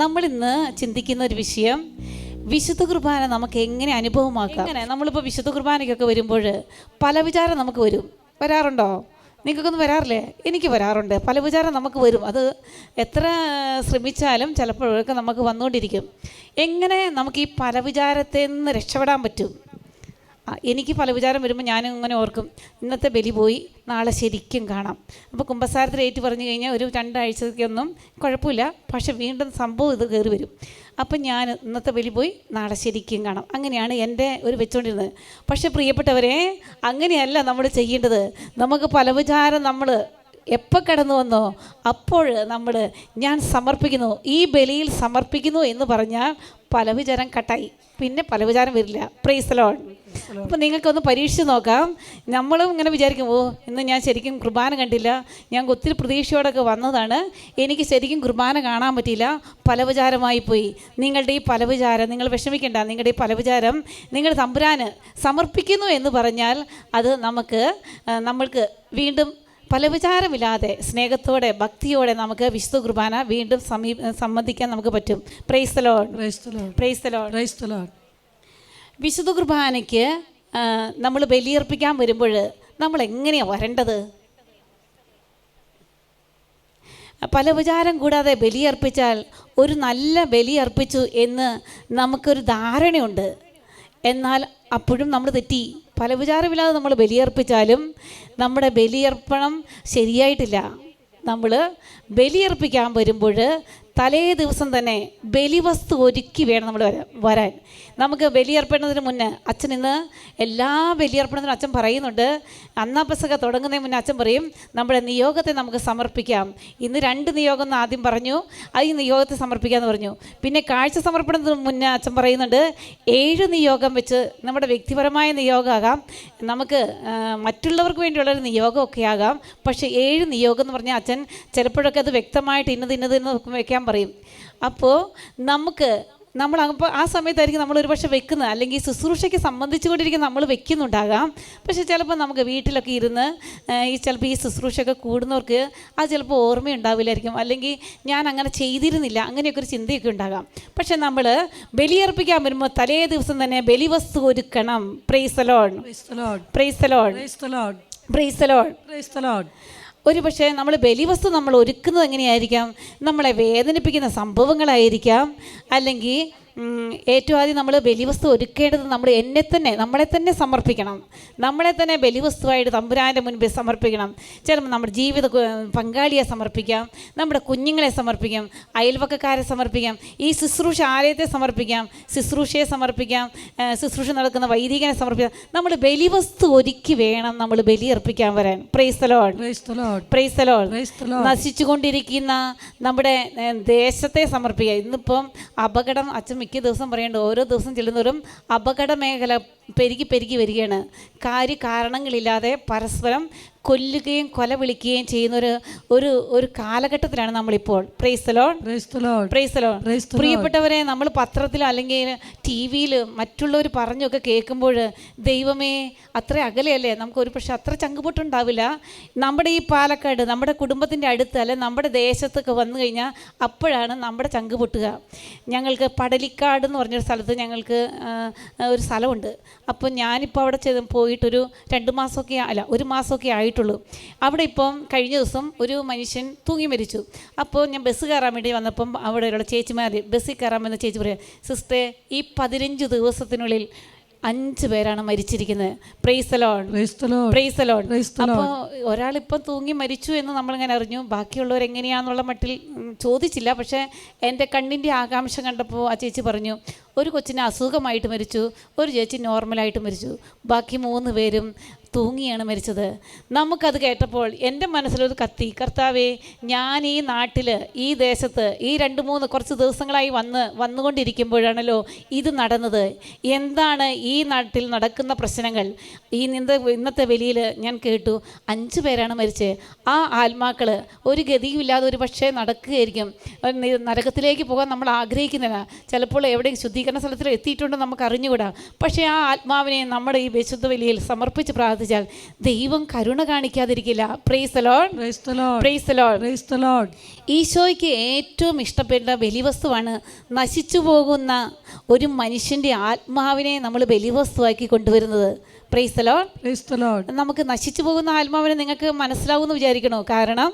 നമ്മൾ ഇന്ന് ചിന്തിക്കുന്ന ഒരു വിഷയം വിശുദ്ധ കുർബാന നമുക്ക് എങ്ങനെ അനുഭവമാക്കാം? എങ്ങനെ? നമ്മളിപ്പോൾ വിശുദ്ധ കുർബാനയ്ക്കൊക്കെ വരുമ്പോൾ പല വിചാരം നമുക്ക് വരും. വരാറുണ്ടോ? നിങ്ങൾക്കൊന്നും വരാറില്ലേ? എനിക്ക് വരാറുണ്ട്. പല വിചാരം നമുക്ക് വരും. അത് എത്ര ശ്രമിച്ചാലും ചിലപ്പോഴൊക്കെ നമുക്ക് വന്നുകൊണ്ടിരിക്കും. എങ്ങനെ നമുക്ക് ഈ പല വിചാരത്തിൽ നിന്ന് രക്ഷപ്പെടാൻ പറ്റും? എനിക്ക് പല വിചാരം വരുമ്പോൾ ഞാനും ഇങ്ങനെ ഓർക്കും ഇന്നത്തെ ബലി പോയി നാളെ ശരിക്കും കാണാം. അപ്പോൾ കുമ്പസാരത്തിൽ ഏറ്റു പറഞ്ഞു കഴിഞ്ഞാൽ ഒരു രണ്ടാഴ്ചയ്ക്കൊന്നും കുഴപ്പമില്ല പക്ഷെ വീണ്ടും സംഭവം ഇത് കയറി വരും. അപ്പം ഞാൻ ഇന്നത്തെ ബലി പോയി നാളെ ശരിക്കും കാണാം. അങ്ങനെയാണ് എന്റെ ഒരു വെച്ചുകൊണ്ടിരുന്നത് പക്ഷേ പ്രിയപ്പെട്ടവരെ അങ്ങനെയല്ല നമ്മൾ ചെയ്യേണ്ടത്. നമുക്ക് പല വിചാരം നമ്മൾ എപ്പോൾ കടന്നു വന്നോ അപ്പോൾ നമ്മൾ ഞാൻ സമർപ്പിക്കുന്നു ഈ ബലിയിൽ സമർപ്പിക്കുന്നു എന്ന് പറഞ്ഞാൽ പല വിചാരം കട്ടായി. പിന്നെ പല വിചാരം വരില്ല. പ്രൈസലോൺ അപ്പം നിങ്ങൾക്കൊന്ന് പരീക്ഷിച്ച് നോക്കാം. നമ്മളും ഇങ്ങനെ വിചാരിക്കും ഓ ഇന്ന് ഞാൻ ശരിക്കും കുർബാന കണ്ടില്ല. ഞാൻ ഒത്തിരി പ്രതീക്ഷയോടൊക്കെ വന്നതാണ്. എനിക്ക് ശരിക്കും കുർബാന കാണാൻ പറ്റിയില്ല. പലവിചാരമായി പോയി. നിങ്ങളുടെ ഈ പലവിചാരം നിങ്ങൾ വിഷമിക്കേണ്ട. നിങ്ങളുടെ ഈ പലവിചാരം നിങ്ങൾ തമ്പുരാന് സമർപ്പിക്കുന്നു എന്ന് പറഞ്ഞാൽ അത് നമുക്ക് നമ്മൾക്ക് വീണ്ടും പലവിചാരമില്ലാതെ സ്നേഹത്തോടെ ഭക്തിയോടെ നമുക്ക് വിശുദ്ധ കുർബാന വീണ്ടും സമീപ സംബന്ധിക്കാൻ നമുക്ക് പറ്റും. പ്രൈസ് ലോഡ് Praise the വിശുദ്ധ കുർബാനയ്ക്ക് നമ്മൾ ബലിയർപ്പിക്കാൻ വരുമ്പോൾ നമ്മൾ എങ്ങനെയാണ് വരേണ്ടത്? പല വിചാരം കൂടാതെ ബലിയർപ്പിച്ചാൽ ഒരു നല്ല ബലിയർപ്പിച്ചു എന്ന് നമുക്കൊരു ധാരണയുണ്ട്. എന്നാൽ അപ്പോഴും നമ്മൾ തെറ്റി. പല വിചാരമില്ലാതെ നമ്മൾ ബലിയർപ്പിച്ചാലും നമ്മുടെ ബലിയർപ്പണം ശരിയായിട്ടില്ല. നമ്മൾ ബലിയർപ്പിക്കാൻ വരുമ്പോൾ തലേ ദിവസം തന്നെ ബലിവസ്തു ഒരുക്കി വേണം നമ്മൾ വരാൻ. നമുക്ക് ബലിയർപ്പണത്തിന് മുന്നേ അച്ഛൻ ഇന്ന് എല്ലാ ബലിയർപ്പണത്തിനും അച്ഛൻ പറയുന്നുണ്ട്. അന്നാപ്പസക തുടങ്ങുന്നതിന് മുന്നേ അച്ഛൻ പറയും നമ്മുടെ നിയോഗത്തെ നമുക്ക് സമർപ്പിക്കാം. ഇന്ന് രണ്ട് നിയോഗം എന്ന് ആദ്യം പറഞ്ഞു. അത് ഈ നിയോഗത്തെ സമർപ്പിക്കാമെന്ന് പറഞ്ഞു. പിന്നെ കാഴ്ച സമർപ്പണത്തിന് മുന്നേ അച്ഛൻ പറയുന്നുണ്ട് ഏഴ് നിയോഗം വെച്ച് നമ്മുടെ വ്യക്തിപരമായ നിയോഗമാകാം. നമുക്ക് മറ്റുള്ളവർക്ക് വേണ്ടിയുള്ളൊരു നിയോഗമൊക്കെ ആകാം. പക്ഷേ ഏഴ് നിയോഗം എന്ന് പറഞ്ഞാൽ അച്ഛൻ ചിലപ്പോഴൊക്കെ അത് വ്യക്തമായിട്ട് ഇന്നത് ഇന്നത് ഇന്ന് വെക്കാൻ പറയും. അപ്പോൾ നമുക്ക് നമ്മൾ അപ്പോൾ ആ സമയത്തായിരിക്കും നമ്മൾ ഒരുപക്ഷെ വെക്കുന്നത്. അല്ലെങ്കിൽ ശുശ്രൂഷയ്ക്ക് സംബന്ധിച്ചുകൊണ്ടിരിക്കുന്ന നമ്മൾ വെക്കുന്നുണ്ടാകാം. പക്ഷേ ചിലപ്പോൾ നമുക്ക് വീട്ടിലൊക്കെ ഇരുന്ന് ഈ ചിലപ്പോൾ ഈ ശുശ്രൂഷയൊക്കെ കൂടുന്നവർക്ക് അത് ചിലപ്പോൾ ഓർമ്മയുണ്ടാവില്ലായിരിക്കും. അല്ലെങ്കിൽ ഞാൻ അങ്ങനെ ചെയ്തിരുന്നില്ല അങ്ങനെയൊക്കെ ഒരു ചിന്തയൊക്കെ ഉണ്ടാകാം. പക്ഷേ നമ്മൾ ബലിയർപ്പിക്കാൻ വരുമ്പോൾ തലേ ദിവസം തന്നെ ബലി വസ്തു ഒരുക്കണം പ്രൈസലോൺ പ്രൈസലോൺ. പ്രൈസലോൺ. പ്രൈസലോൺ. ഒരു പക്ഷേ നമ്മൾ ബലിവസ്തു നമ്മൾ ഒരുക്കുന്നത് എങ്ങനെയായിരിക്കാം? നമ്മളെ വേദനിപ്പിക്കുന്ന സംഭവങ്ങളായിരിക്കാം. അല്ലെങ്കിൽ ഏറ്റവും ആദ്യം നമ്മൾ ബലിവസ്തു ഒരുക്കേണ്ടത് നമ്മൾ എന്നെ തന്നെ നമ്മളെ തന്നെ സമർപ്പിക്കണം. നമ്മളെ തന്നെ ബലിവസ്തുവായിട്ട് തമ്പുരാന്റെ മുൻപിൽ സമർപ്പിക്കണം. ചിലപ്പോൾ നമ്മുടെ ജീവിത പങ്കാളിയെ സമർപ്പിക്കാം നമ്മുടെ കുഞ്ഞുങ്ങളെ സമർപ്പിക്കാം അയൽവക്കക്കാരെ സമർപ്പിക്കാം ഈ ശുശ്രൂഷ ആലയത്തെ സമർപ്പിക്കാം ശുശ്രൂഷയെ സമർപ്പിക്കാം ശുശ്രൂഷ നടക്കുന്ന വൈദികനെ സമർപ്പിക്കാം. നമ്മൾ ബലിവസ്തു ഒരുക്കി വേണം നമ്മൾ ബലിയർപ്പിക്കാൻ വരാൻ. പ്രൈസലോൾ പ്രൈസലോൾ. നശിച്ചുകൊണ്ടിരിക്കുന്ന നമ്മുടെ ദേശത്തെ സമർപ്പിക്കുക. ഇന്നിപ്പം അപകടം അച്ഛൻ മിക്ക ദിവസം പറയേണ്ടത് ഓരോ ദിവസം ചെല്ലുന്നവരും അപകട മേഖല പെരുകി പെരുകി വരികയാണ്. കാര്യ കാരണങ്ങളില്ലാതെ പരസ്പരം കൊല്ലുകയും കൊല വിളിക്കുകയും ചെയ്യുന്ന ഒരു ഒരു ഒരു കാലഘട്ടത്തിലാണ് നമ്മളിപ്പോൾ. പ്രൈസ്തലോൺ Lord. പ്രിയപ്പെട്ടവരെ നമ്മൾ പത്രത്തിൽ അല്ലെങ്കിൽ ടി വിയിൽ മറ്റുള്ളവർ പറഞ്ഞൊക്കെ കേൾക്കുമ്പോൾ ദൈവമേ അത്ര അകലെയല്ലേ? നമുക്ക് ഒരു പക്ഷെ അത്ര ചങ്കുപൊട്ടുണ്ടാവില്ല. നമ്മുടെ ഈ പാലക്കാട് നമ്മുടെ കുടുംബത്തിന്റെ അടുത്ത് അല്ലെ നമ്മുടെ ദേശത്തൊക്കെ വന്നു കഴിഞ്ഞാൽ അപ്പോഴാണ് നമ്മുടെ ചങ്കുപൊട്ടുക ഞങ്ങൾക്ക് പടലിക്കാട് എന്ന് പറഞ്ഞൊരു സ്ഥലത്ത് ഞങ്ങൾക്ക് ഒരു സ്ഥലമുണ്ട്. അപ്പോൾ ഞാനിപ്പോൾ അവിടെ ചെന്ന് പോയിട്ടൊരു രണ്ട് മാസമൊക്കെ അല്ല ഒരു മാസമൊക്കെ ആയിട്ടുള്ളൂ. അവിടെ ഇപ്പം കഴിഞ്ഞ ദിവസം ഒരു മനുഷ്യൻ തൂങ്ങി മരിച്ചു. അപ്പോൾ ഞാൻ ബസ് കയറാൻ വേണ്ടി വന്നപ്പം അവിടെയുള്ള ചേച്ചിമാർ ബസ്സിൽ കയറാൻ വന്ന ചേച്ചി പറയാം സിസ്റ്റേ ഈ പതിനഞ്ച് ദിവസത്തിനുള്ളിൽ അഞ്ച് പേരാണ് മരിച്ചിരിക്കുന്നത്. പ്രൈസലോൺ. പ്രൈസലോൺ. അപ്പോൾ ഒരാളിപ്പം തൂങ്ങി മരിച്ചു എന്ന് നമ്മളിങ്ങനെ അറിഞ്ഞു. ബാക്കിയുള്ളവർ എങ്ങനെയാണെന്നുള്ള മട്ടിൽ ചോദിച്ചില്ല. പക്ഷേ എന്റെ കണ്ണിന്റെ ആകാംക്ഷ കണ്ടപ്പോൾ ആ ചേച്ചി പറഞ്ഞു ഒരു കൊച്ചിന് അസുഖമായിട്ട് മരിച്ചു ഒരു ചേച്ചി നോർമലായിട്ട് മരിച്ചു. ബാക്കി മൂന്ന് പേരും തൂങ്ങിയാണ് മരിച്ചത്. നമുക്കത് കേട്ടപ്പോൾ എന്റെ മനസ്സിലൊരു കത്തി കർത്താവേ ഞാൻ ഈ നാട്ടിൽ ഈ ദേശത്ത് ഈ രണ്ട് മൂന്ന് കുറച്ച് ദിവസങ്ങളായി വന്ന് വന്നുകൊണ്ടിരിക്കുമ്പോഴാണല്ലോ ഇത് നടന്നത്. എന്താണ് ഈ നാട്ടിൽ നടക്കുന്ന പ്രശ്നങ്ങൾ? ഈ ഇന്നത്തെ ഇന്നത്തെ വലിയിൽ ഞാൻ കേട്ടു അഞ്ച് പേരാണ് മരിച്ചത് ആ ആത്മാക്കൾ ഒരു ഗതിയുമില്ലാതെ ഒരു പക്ഷേ നടക്കുകയായിരിക്കും. നരകത്തിലേക്ക് പോകാൻ നമ്മൾ ആഗ്രഹിക്കുന്നില്ല. ചിലപ്പോൾ എവിടെയും ശുദ്ധീകരണ സ്ഥലത്തിൽ എത്തിയിട്ടുണ്ടോ നമുക്ക് അറിഞ്ഞുകൂടാ. പക്ഷേ ആ ആത്മാവിനെ നമ്മുടെ ഈ വിശുദ്ധ വലിയിൽ സമർപ്പിച്ച് പ്രാർത്ഥിക്കും പ്രാർത്ഥിച്ചാൽ ദൈവം കരുണ കാണിക്കാതിരിക്കില്ല. ഈശോയ്ക്ക് ഏറ്റവും ഇഷ്ടപ്പെട്ട ബലിവസ്തുവാണ് നശിച്ചു പോകുന്ന ഒരു മനുഷ്യന്റെ ആത്മാവിനെ നമ്മൾ ബലിവസ്തുവാക്കി കൊണ്ടുവരുന്നത്. നമുക്ക് നശിച്ചു പോകുന്ന ആത്മാവിനെ നിങ്ങൾക്ക് മനസ്സിലാവുമെന്ന് വിചാരിക്കണോ? കാരണം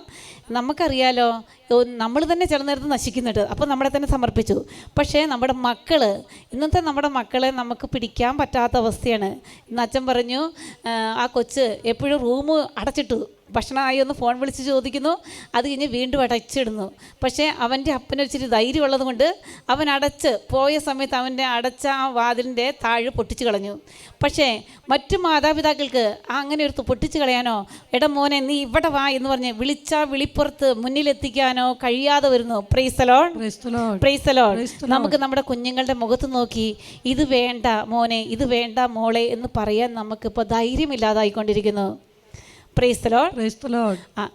നമുക്കറിയാലോ നമ്മൾ തന്നെ ചില നേരത്ത് നശിക്കുന്നുണ്ട്. അപ്പോൾ നമ്മളെ തന്നെ സമർപ്പിച്ചു. പക്ഷേ നമ്മുടെ മക്കൾ ഇന്നത്തെ നമ്മുടെ മക്കളെ നമുക്ക് പിടിക്കാൻ പറ്റാത്ത അവസ്ഥയാണ്. ഇന്ന് അച്ഛൻ പറഞ്ഞു ആ, ആ കൊച്ച് എപ്പോഴും റൂം അടച്ചിട്ടു. ഭക്ഷണമായി ഒന്ന് ഫോൺ വിളിച്ച് ചോദിക്കുന്നു. അത് കഴിഞ്ഞ് വീണ്ടും അടച്ചിടുന്നു. പക്ഷേ അവന്റെ അപ്പനൊരിച്ചിരി ധൈര്യമുള്ളത് കൊണ്ട് അവൻ അടച്ച് പോയ സമയത്ത് അവന്റെ അടച്ച ആ വാതിലിന്റെ താഴ് പൊട്ടിച്ചു കളഞ്ഞു. പക്ഷേ മറ്റു മാതാപിതാക്കൾക്ക് ആ അങ്ങനെ ഒരു പൊട്ടിച്ചു കളയാനോ എടാ മോനെ നീ ഇവിടെ വാ എന്ന് പറഞ്ഞ് വിളിച്ചാ വിളിപ്പുറത്ത് മുന്നിലെത്തിക്കാനോ കഴിയാതെ വരുന്നു. പ്രൈസലോൺ. പ്രൈസലോൺ. നമുക്ക് നമ്മുടെ കുഞ്ഞുങ്ങളുടെ മുഖത്ത് നോക്കി ഇത് വേണ്ട മോനെ ഇത് വേണ്ട മോളെ എന്ന് പറയാൻ നമുക്കിപ്പോൾ ധൈര്യമില്ലാതായിക്കൊണ്ടിരിക്കുന്നു.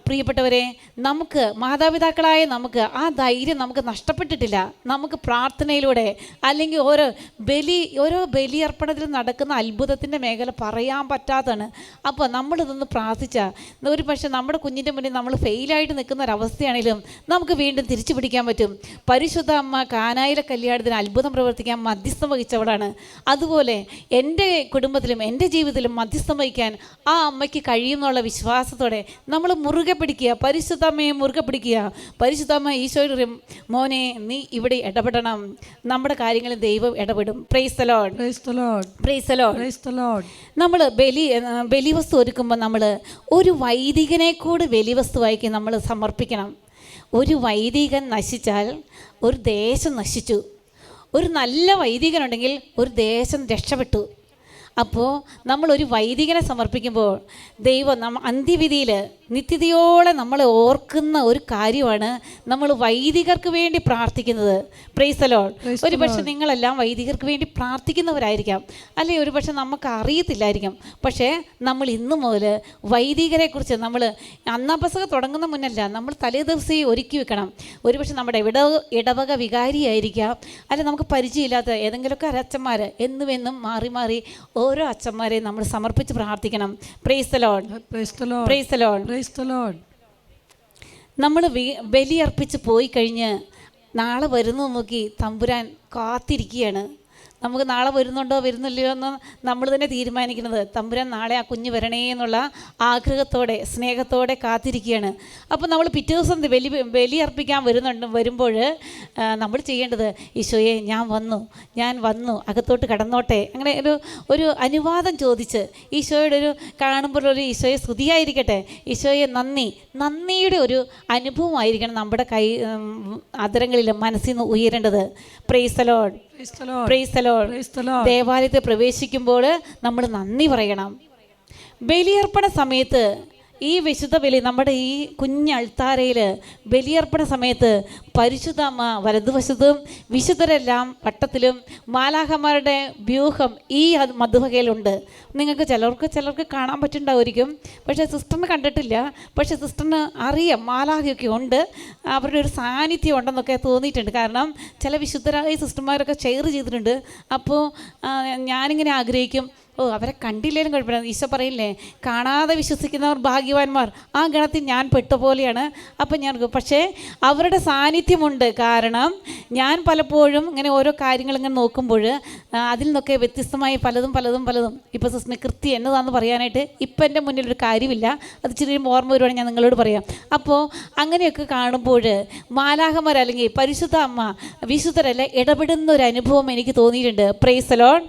പ്രിയപ്പെട്ടവരെ നമുക്ക് മാതാപിതാക്കളായ നമുക്ക് ആ ധൈര്യം നമുക്ക് നഷ്ടപ്പെട്ടിട്ടില്ല. നമുക്ക് പ്രാർത്ഥനയിലൂടെ അല്ലെങ്കിൽ ഓരോ ബലി ഓരോ ബലിയർപ്പണത്തിൽ നടക്കുന്ന അത്ഭുതത്തിന്റെ മേഖല പറയാൻ പറ്റാത്തതാണ്. അപ്പോൾ നമ്മളിതൊന്ന് പ്രാർത്ഥിച്ചാൽ ഒരു പക്ഷേ നമ്മുടെ കുഞ്ഞിന്റെ മുന്നിൽ നമ്മൾ ഫെയിലായിട്ട് നിൽക്കുന്ന ഒരവസ്ഥയാണെങ്കിലും നമുക്ക് വീണ്ടും തിരിച്ചു പിടിക്കാൻ പറ്റും. പരിശുദ്ധ അമ്മ കാനായിലെ കല്യാണത്തിന് അത്ഭുതം പ്രവർത്തിക്കാൻ മധ്യസ്ഥം വഹിച്ചവളാണ്. അതുപോലെ എന്റെ കുടുംബത്തിലും എന്റെ ജീവിതത്തിലും മധ്യസ്ഥം വഹിക്കാൻ ആ അമ്മയ്ക്ക് കഴിയുമെന്നുള്ള വിശ്വാസത്തോടെ നമ്മൾ മുറുകെ പിടിക്കുക പരിശുദ്ധമ്മയെ മുറുകെ പിടിക്കുക. പരിശുദ്ധമ്മ ഈശോയുടെ മോനെ നീ ഇവിടെ ഇടപെടണം. നമ്മുടെ കാര്യങ്ങളിൽ ദൈവം ഇടപെടും. നമ്മൾ ബലി ബലി വസ്തു ഒരുക്കുമ്പോൾ നമ്മൾ ഒരു വൈദികനെ കൂടി ബലിവസ്തുവാക്കി നമ്മൾ സമർപ്പിക്കണം. ഒരു വൈദികൻ നശിച്ചാൽ ഒരു ദേശം നശിച്ചു. ഒരു നല്ല വൈദികനുണ്ടെങ്കിൽ ഒരു ദേശം രക്ഷപ്പെട്ടു. അപ്പോൾ നമ്മൾ ഒരു വൈദികനെ സമർപ്പിക്കുമ്പോൾ ദൈവം നമ്മ അന്ത്യവിധിയിൽ നിത്യതയോടെ നമ്മളെ ഓർക്കുന്ന ഒരു കാര്യമാണ് നമ്മൾ വൈദികർക്ക് വേണ്ടി പ്രാർത്ഥിക്കുന്നത്. പ്രൈസലോൾ ഒരു പക്ഷെ നിങ്ങളെല്ലാം വൈദികർക്ക് വേണ്ടി പ്രാർത്ഥിക്കുന്നവരായിരിക്കാം. അല്ലെ ഒരു പക്ഷെ നമുക്ക് അറിയത്തില്ലായിരിക്കാം പക്ഷേ നമ്മൾ ഇന്നു മുതൽ വൈദികരെക്കുറിച്ച് നമ്മൾ അന്നാപസക തുടങ്ങുന്ന മുന്നല്ല നമ്മൾ തലേ ദിവസം ഒരുക്കി വെക്കണം. ഒരു പക്ഷെ നമ്മുടെ ഇട ഇടവക വികാരിയായിരിക്കാം. അല്ലെ നമുക്ക് പരിചയമില്ലാത്ത ഏതെങ്കിലുമൊക്കെ എന്നും എന്നും മാറി മാറി ഓരോ അച്ഛന്മാരെ നമ്മൾ സമർപ്പിച്ച് പ്രാർത്ഥിക്കണം praise Lord praise. Praise Lord. നമ്മൾ ബലിയർപ്പിച്ച് പോയി കഴിഞ്ഞ് നാളെ വരുന്നു നോക്കി തമ്പുരാൻ കാത്തിരിക്കുകയാണ് നമുക്ക് നാളെ വരുന്നുണ്ടോ വരുന്നില്ലയോ എന്ന് നമ്മൾ തന്നെ തീരുമാനിക്കുന്നത്. തമ്പുരാൻ നാളെ ആ കുഞ്ഞ് വരണേ എന്നുള്ള ആഗ്രഹത്തോടെ സ്നേഹത്തോടെ കാത്തിരിക്കുകയാണ്. അപ്പോൾ നമ്മൾ പിറ്റേ ദിവസം ബലി ബലിയർപ്പിക്കാൻ വരുന്നുണ്ട് വരുമ്പോൾ നമ്മൾ ചെയ്യേണ്ടത് ഈശോയെ ഞാൻ വന്നു ഞാൻ വന്നു അകത്തോട്ട് കടന്നോട്ടെ. അങ്ങനെ ഒരു ഒരു അനുവാദം ചോദിച്ച് ഈശോയുടെ ഒരു കാണുമ്പോൾ ഒരു ഈശോയെ സ്തുതിയായിരിക്കട്ടെ. ഈശോയെ നന്ദി നന്ദിയുടെ ഒരു അനുഭവമായിരിക്കണം നമ്മുടെ കൈ അതരങ്ങളിൽ മനസ്സിൽ നിന്ന് ഉയരേണ്ടത്. പ്രേസലോഡ് ദേവാലയത്തിൽ പ്രവേശിക്കുമ്പോൾ നമ്മൾ നന്ദി പറയണം. ബലിയർപ്പണ സമയത്ത് ഈ വിശുദ്ധ ബലി നമ്മുടെ ഈ കുഞ്ഞൾത്താരയിൽ ബലിയർപ്പണ സമയത്ത് പരിശുദ്ധ അമ്മ വലതുവശത്തും വിശുദ്ധരെല്ലാം വട്ടത്തിലും മാലാഹമാരുടെ വ്യൂഹം ഈ മധുവകയിലുണ്ട്. നിങ്ങൾക്ക് ചിലർക്ക് ചിലർക്ക് കാണാൻ പറ്റുന്നുണ്ടാവുമായിരിക്കും. പക്ഷേ സിസ്റ്ററിന് കണ്ടിട്ടില്ല. പക്ഷേ സിസ്റ്ററിന് അറിയാം മാലാഹയൊക്കെ ഉണ്ട്. അവരുടെ ഒരു സാന്നിധ്യം ഉണ്ടെന്നൊക്കെ തോന്നിയിട്ടുണ്ട്. കാരണം ചില വിശുദ്ധരായ സിസ്റ്റർമാരൊക്കെ ചെയർ ചെയ്തിട്ടുണ്ട്. അപ്പോൾ ഞാനിങ്ങനെ ആഗ്രഹിക്കും ഓ അവരെ കണ്ടില്ലേലും കുഴപ്പമില്ല. ഈശോ പറയില്ലേ കാണാതെ വിശ്വസിക്കുന്നവർ ഭാഗ്യവാന്മാർ. ആ ഗണത്തിൽ ഞാൻ പെട്ട പോലെയാണ് അപ്പം ഞാൻ പക്ഷേ അവരുടെ സാന്നിധ്യമുണ്ട്. കാരണം ഞാൻ പലപ്പോഴും ഇങ്ങനെ ഓരോ കാര്യങ്ങൾ ഇങ്ങനെ നോക്കുമ്പോൾ അതിൽ നിന്നൊക്കെ വ്യത്യസ്തമായി പലതും പലതും പലതും. ഇപ്പോൾ സിസ്റ്റിന് കൃത്യം എന്നതാണെന്ന് പറയാനായിട്ട് ഇപ്പം എന്റെ മുന്നിൽ ഒരു കാര്യമില്ല. അത് ചെറിയ ഓർമ്മ വരുവാണെങ്കിൽ ഞാൻ നിങ്ങളോട് പറയാം. അപ്പോൾ അങ്ങനെയൊക്കെ കാണുമ്പോൾ മാലാഹമാർ അല്ലെങ്കിൽ പരിശുദ്ധ അമ്മ വിശുദ്ധരല്ല ഇടപെടുന്ന ഒരു അനുഭവം എനിക്ക് തോന്നിയിട്ടുണ്ട്. പ്രൈസലോൺ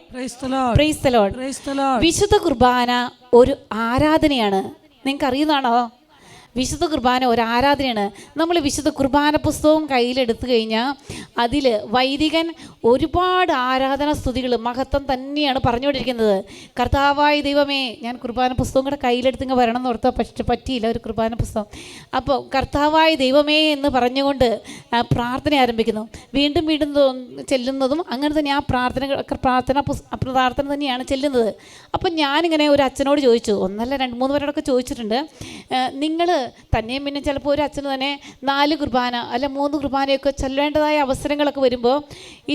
പ്രൈസലോൺ Praise വിശുദ്ധ കുർബാന ഒരു ആരാധനയാണ്. നിങ്ങൾക്ക് അറിയുന്നതാണോ വിശുദ്ധ കുർബാന ഒരു ആരാധനയാണ്. നമ്മൾ വിശുദ്ധ കുർബാന പുസ്തകവും കയ്യിലെടുത്തു കഴിഞ്ഞാൽ അതിൽ വൈദികൻ ഒരുപാട് ആരാധന സ്തുതികൾ മഹത്വം തന്നെയാണ് പറഞ്ഞുകൊണ്ടിരിക്കുന്നത്. കർത്താവായ ദൈവമേ ഞാൻ കുർബാന പുസ്തകം കൂടെ കയ്യിലെടുത്തിങ്ങ് വരണം എന്ന് ഓർത്താൽ പക്ഷേ പറ്റിയില്ല ഒരു കുർബാന പുസ്തകം. അപ്പോൾ കർത്താവായ ദൈവമേ എന്ന് പറഞ്ഞുകൊണ്ട് പ്രാർത്ഥന ആരംഭിക്കുന്നു. വീണ്ടും വീണ്ടും ചെല്ലുന്നതും അങ്ങനെ തന്നെ ആ പ്രാർത്ഥന പ്രാർത്ഥന പ്രാർത്ഥന തന്നെയാണ് ചെല്ലുന്നത്. അപ്പം ഞാനിങ്ങനെ ഒരു അച്ഛനോട് ചോദിച്ചു ഒന്നല്ല രണ്ട് മൂന്ന് പേരോടൊക്കെ ചോദിച്ചിട്ടുണ്ട്. നിങ്ങൾ തന്നെയും പിന്നെ ചിലപ്പോൾ ഒരു അച്ഛന് തന്നെ നാല് കുർബാന അല്ല മൂന്ന് കുർബാനയൊക്കെ ചെല്ലേണ്ടതായ അവസരങ്ങളൊക്കെ വരുമ്പോൾ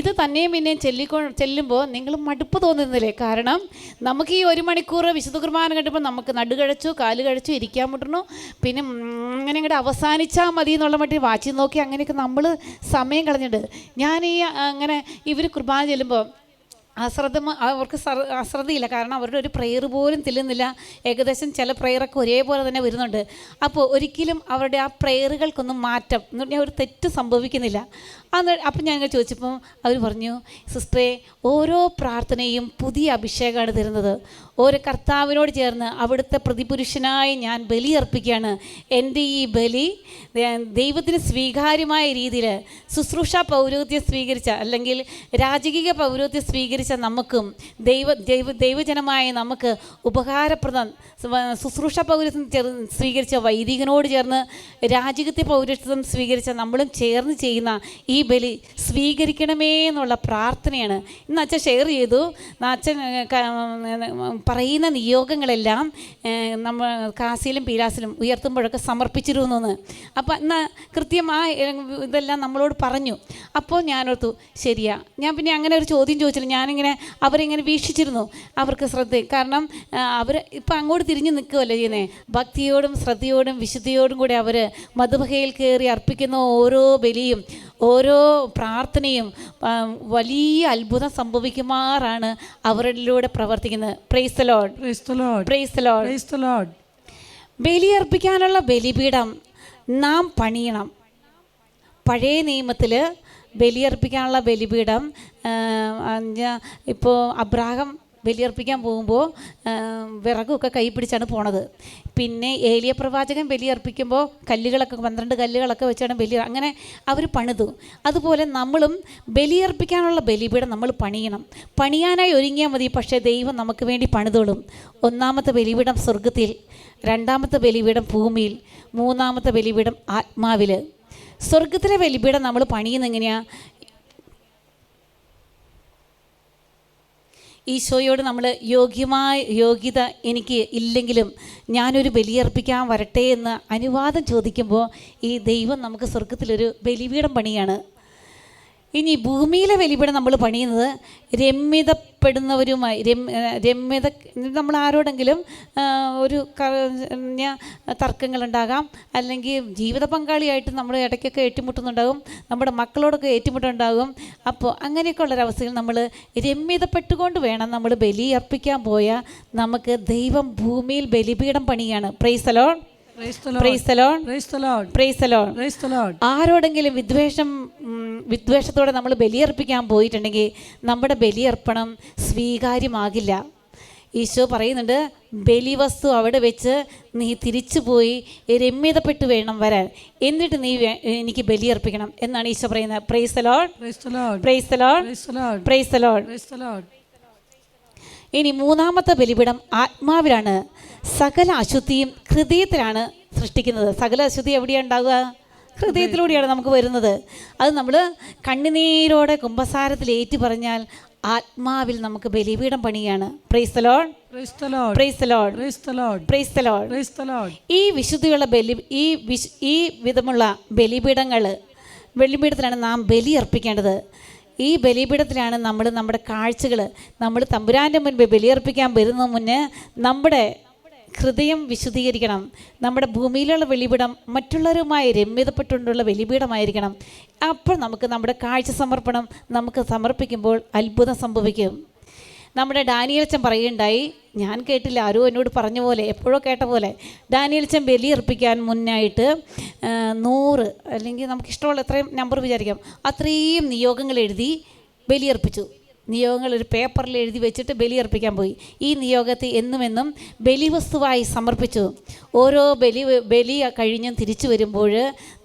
ഇത് തന്നെയും പിന്നെയും ചെല്ലിക്കൊ ചെല്ലുമ്പോൾ നിങ്ങൾ മടുപ്പ് തോന്നുന്നില്ലേ? കാരണം നമുക്ക് ഈ ഒരു മണിക്കൂർ വിശുദ്ധ കുർബാന കണ്ടപ്പോൾ നമുക്ക് നടുകഴച്ചു കാൽ കഴിച്ചു ഇരിക്കാൻ മുട്ടണു. പിന്നെ അങ്ങനെ ഇങ്ങോട്ട് അവസാനിച്ചാൽ മതി എന്നുള്ള മട്ടിൽ വാച്ചി നോക്കി അങ്ങനെയൊക്കെ നമ്മൾ സമയം കളഞ്ഞിട്ട് ഞാൻ ഈ അങ്ങനെ ഇവർ കുർബാന ചെല്ലുമ്പോൾ അശ്രദ്ധ അവർക്ക് അശ്രദ്ധയില്ല. കാരണം അവരുടെ ഒരു പ്രെയർ പോലും തില്ലുന്നില്ല ഏകദേശം ചില പ്രെയറൊക്കെ ഒരേപോലെ തന്നെ വരുന്നുണ്ട്. അപ്പോൾ ഒരിക്കലും അവരുടെ ആ പ്രെയറുകൾക്കൊന്നും മാറ്റം എന്ന് പറഞ്ഞാൽ ഒരു തെറ്റ് സംഭവിക്കുന്നില്ല. അന്ന് അപ്പം ഞാൻ ഇങ്ങനെ ചോദിച്ചപ്പോൾ അവർ പറഞ്ഞു സിസ്റ്ററെ ഓരോ പ്രാർത്ഥനയും പുതിയ അഭിഷേകമാണ് തരുന്നത്. ഓരോ കർത്താവിനോട് ചേർന്ന് അവിടുത്തെ പ്രതിപുരുഷനായി ഞാൻ ബലി അർപ്പിക്കുകയാണ്. എന്റെ ഈ ബലി ദൈവത്തിന് സ്വീകാര്യമായ രീതിയിൽ ശുശ്രൂഷ പൗരോത്യം സ്വീകരിച്ച അല്ലെങ്കിൽ രാജകീയ പൗരോത്യം സ്വീകരിച്ച നമുക്കും ദൈവ ദൈവ ദൈവജനമായ നമുക്ക് ഉപകാരപ്രദം ശുശ്രൂഷ പൗരത്വം ചേർ സ്വീകരിച്ച വൈദികനോട് ചേർന്ന് രാജകീയ പൗരത്വം സ്വീകരിച്ച നമ്മളും ചേർന്ന് ചെയ്യുന്ന ഈ ബലി സ്വീകരിക്കണമേ എന്നുള്ള പ്രാർത്ഥനയാണ്. ഇന്ന് അച്ഛൻ ഷെയർ ചെയ്തു. അച്ഛൻ പറയുന്ന നിയോഗങ്ങളെല്ലാം നമ്മൾ നമ്മ കാസിലും പീരാസിലും ഉയർത്തുമ്പോഴൊക്കെ സമർപ്പിച്ചിരുന്നു എന്ന് അപ്പോൾ എന്നാൽ കൃത്യം ആ ഇതെല്ലാം നമ്മളോട് പറഞ്ഞു. അപ്പോൾ ഞാനോർത്തു ശരിയാ. ഞാൻ പിന്നെ അങ്ങനെ ഒരു ചോദ്യം ചോദിച്ചില്ല. ഞാനിങ്ങനെ അവരിങ്ങനെ വീക്ഷിച്ചിരുന്നു. അവർക്ക് ശ്രദ്ധ കാരണം അവർ ഇപ്പം അങ്ങോട്ട് തിരിഞ്ഞു നിൽക്കുമല്ലോ ചെയ്യുന്നത് ഭക്തിയോടും ശ്രദ്ധയോടും വിശുദ്ധിയോടും കൂടി അവർ മധുബഹയിൽ കയറി അർപ്പിക്കുന്ന ഓരോ ബലിയും ഓരോ പ്രാർത്ഥനയും വലിയ അത്ഭുതം സംഭവിക്കുമാറാണ് അവരിലൂടെ പ്രവർത്തിക്കുന്നത്. Praise Lord. Praise Lord. ബലിയർപ്പിക്കാനുള്ള ബലിപീഠം നാം പണിയണം പഴയ നിയമത്തിൽ ബലിയർപ്പിക്കാനുള്ള ബലിപീഠം ഇപ്പോൾ അബ്രാഹം ബലിയർപ്പിക്കാൻ പോകുമ്പോൾ വിറകുമൊക്കെ കൈ പിടിച്ചാണ് പോണത്. പിന്നെ ഏലിയ പ്രവാചകൻ ബലിയർപ്പിക്കുമ്പോൾ കല്ലുകളൊക്കെ പന്ത്രണ്ട് കല്ലുകളൊക്കെ വെച്ചാണ് ബലി അങ്ങനെ അവർ പണിതു. അതുപോലെ നമ്മളും ബലിയർപ്പിക്കാനുള്ള ബലിപീഠം നമ്മൾ പണിയണം. പണിയാനായി ഒരുങ്ങിയാൽ മതി പക്ഷേ ദൈവം നമുക്ക് വേണ്ടി പണിതോളും. ഒന്നാമത്തെ ബലിപീഠം സ്വർഗത്തിൽ രണ്ടാമത്തെ ബലിപീഠം ഭൂമിയിൽ മൂന്നാമത്തെ ബലിപീഠം ആത്മാവിൽ സ്വർഗത്തിലെ ബലിപീഠം നമ്മൾ പണിയുന്ന എങ്ങനെയാ? ഈശോയോട് നമ്മൾ യോഗ്യമായ യോഗ്യത എനിക്ക് ഇല്ലെങ്കിലും ഞാനൊരു ബലിയർപ്പിക്കാൻ വരട്ടെ എന്ന് അനുവാദം ചോദിക്കുമ്പോൾ ഈ ദൈവം നമുക്ക് സ്വർഗത്തിലൊരു ബലിപീഠം പണിയാണ് ഇനി ഭൂമിയിലെ ബലിപീഠം നമ്മൾ പണിയുന്നത് രമ്യതപ്പെടുന്നവരുമായി രമ്യത നമ്മൾ ആരോടെങ്കിലും ഒരു തർക്കങ്ങളുണ്ടാകാം അല്ലെങ്കിൽ ജീവിത പങ്കാളിയായിട്ട് നമ്മൾ ഇടയ്ക്കൊക്കെ ഏറ്റുമുട്ടുന്നുണ്ടാകും നമ്മുടെ മക്കളോടൊക്കെ ഏറ്റുമുട്ടുണ്ടാകും അപ്പോൾ അങ്ങനെയൊക്കെ ഉള്ളൊരവസ്ഥയിൽ നമ്മൾ രമ്യതപ്പെട്ടുകൊണ്ട് വേണം നമ്മൾ ബലി അർപ്പിക്കാൻ പോയാൽ നമുക്ക് ദൈവം ഭൂമിയിൽ ബലിപീഠം പണിയാണ്. പ്രൈസലോൺ ആരോടെങ്കിലും വിദ്വേഷം വിദ്വേഷത്തോടെ നമ്മൾ ബലിയർപ്പിക്കാൻ പോയിട്ടുണ്ടെങ്കിൽ നമ്മുടെ ബലിയർപ്പണം സ്വീകാര്യമാകില്ല ഈശോ പറയുന്നുണ്ട് ബലിവസ്തു അവിടെ വെച്ച് നീ തിരിച്ചു പോയി രമ്യതപ്പെട്ട് വേണം വരാൻ എന്നിട്ട് നീ എനിക്ക് ബലിയർപ്പിക്കണം എന്നാണ് ഈശോ പറയുന്നത്. ഇനി മൂന്നാമത്തെ ബലിപീഠം ആത്മാവിലാണ് സകല അശുദ്ധിയും ഹൃദയത്തിലാണ് സൃഷ്ടിക്കുന്നത്. സകല അശുദ്ധി എവിടെയാണ് ഉണ്ടാവുക? ഹൃദയത്തിലൂടെയാണ് നമുക്ക് വരുന്നത്. അത് നമ്മൾ കണ്ണുനീരോടെ കുംഭസാരത്തിൽ ഏറ്റു പറഞ്ഞാൽ ആത്മാവിൽ നമുക്ക് ബലിപീഠം പണിയാണ്. ഈ വിശുദ്ധിയുള്ള ബലി ഈ വിശ് ഈ വിധമുള്ള ബലിപീഠങ്ങൾ ബലിപീഠത്തിലാണ് നാം ബലി അർപ്പിക്കേണ്ടത്. ഈ ബലിപീഠത്തിലാണ് നമ്മൾ നമ്മുടെ കാഴ്ചകൾ നമ്മൾ തമ്പുരാന്റെ മുൻപ് ബലിയർപ്പിക്കാൻ വരുന്നതിന് മുന്നേ നമ്മുടെ ഹൃദയം വിശുദ്ധീകരിക്കണം. നമ്മുടെ ഭൂമിയിലുള്ള വെളിപിടം മറ്റുള്ളവരുമായി രമ്യതപ്പെട്ടുകൊണ്ടുള്ള വെളിപീഠമായിരിക്കണം. അപ്പോൾ നമുക്ക് നമ്മുടെ കാഴ്ച സമർപ്പണം നമുക്ക് സമർപ്പിക്കുമ്പോൾ അത്ഭുതം സംഭവിക്കും. നമ്മുടെ ഡാനിയൽച്ചൻ പറയുകയുണ്ടായി ഞാൻ കേട്ടില്ല ആരോ എന്നോട് പറഞ്ഞ പോലെ എപ്പോഴോ കേട്ട പോലെ. ഡാനിയൽച്ചൻ ബലിയർപ്പിക്കാൻ മുന്നായിട്ട് നൂറ് അല്ലെങ്കിൽ നമുക്കിഷ്ടമുള്ള എത്രയും നമ്പർ വിചാരിക്കാം. അത്രയും നിയോഗങ്ങൾ എഴുതി ബലിയർപ്പിച്ചു നിയോഗങ്ങൾ ഒരു പേപ്പറിൽ എഴുതി വെച്ചിട്ട് ബലിയർപ്പിക്കാൻ പോയി. ഈ നിയോഗത്തെ എന്നുമെന്നും എന്നും ബലിവസ്തുവായി സമർപ്പിച്ചു. ഓരോ ബലി ബലി കഴിഞ്ഞും തിരിച്ചു വരുമ്പോൾ